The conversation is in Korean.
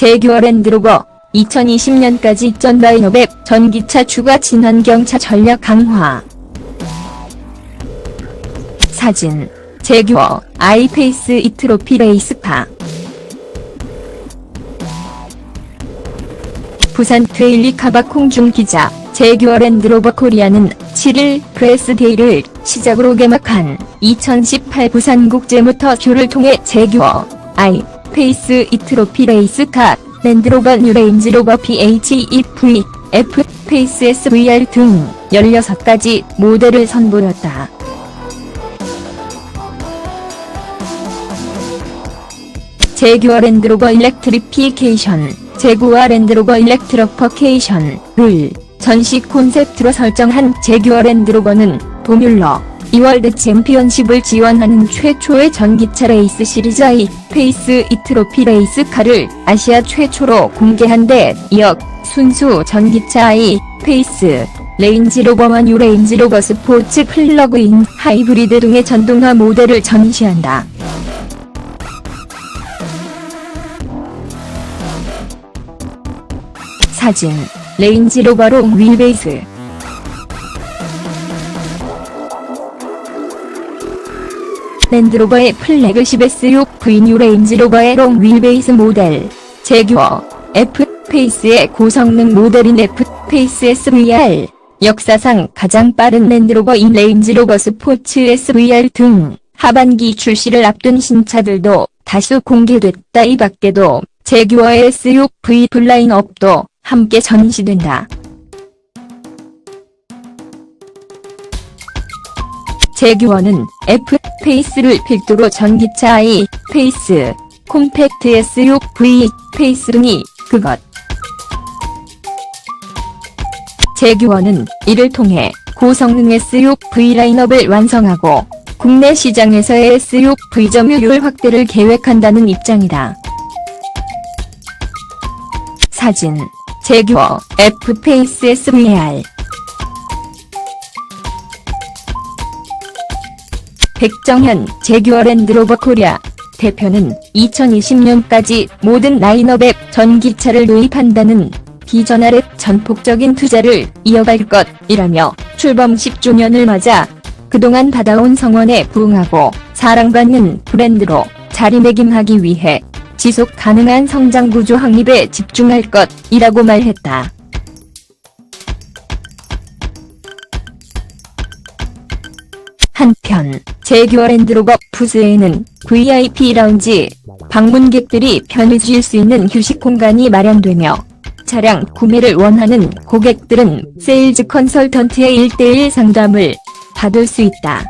제규어 랜드로버 2020년까지 전바이너백 전기차 추가 친환경차 전략 강화. 사진 제규어 아이페이스 이트로피 레이스파. 부산 트레일리 카바콩중 기자 제규어 랜드로버 코리아는 7일 프레스데이를 시작으로 개막한 2018 부산국제모터 쇼를 통해 제규어 아 이 페이스 이트로피 레이스카 랜드로버 뉴레인지로버 PHEV F 페이스 SVR 등 16가지 모델을 선보였다. 제규어 랜드로버 일렉트리피케이션, 제구와 랜드로버 일렉트로퍼케이션을 전시 콘셉트로 설정한 제규어 랜드로버는 포뮬러 이월드 챔피언십을 지원하는 최초의 전기차 레이스 시리즈 I 페이스 이 트로피 레이스카를 아시아 최초로 공개한 데 이어 순수 전기차 I 페이스 레인지로버와 뉴 레인지로버 스포츠 플러그인 하이브리드 등의 전동화 모델을 전시한다. 사진 레인지로버로 휠베이스 랜드로버의 플래그십 SUV 뉴 레인지로버의 롱 휠베이스 모델 제규어 F 페이스의 고성능 모델인 F 페이스 SVR 역사상 가장 빠른 랜드로버 인 레인지로버 스포츠 SVR 등 하반기 출시를 앞둔 신차들도 다수 공개됐다 이 밖에도 제규어의 SUV 플라인업도 함께 전시된다. 제규어는 F 페이스를 필두로 전기차 I 페이스, 콤팩트 SUV 페이스 등이 그것. 제규어는 이를 통해 고성능 SUV 라인업을 완성하고 국내 시장에서의 SUV 점유율 확대를 계획한다는 입장이다. 사진 제규어 F 페이스 SVR 백정현 제규어 랜드로버 코리아 대표는 2020년까지 모든 라인업에 전기차를 도입한다는 비전 아래 전폭적인 투자를 이어갈 것이라며 출범 10주년을 맞아 그동안 받아온 성원에 부응하고 사랑받는 브랜드로 자리매김하기 위해 지속 가능한 성장 구조 확립에 집중할 것이라고 말했다. 한편 제규어 랜드로버 푸스에는 VIP 라운지 방문객들이 편히 쉴 수 있는 휴식 공간이 마련되며 차량 구매를 원하는 고객들은 세일즈 컨설턴트의 1대1 상담을 받을 수 있다.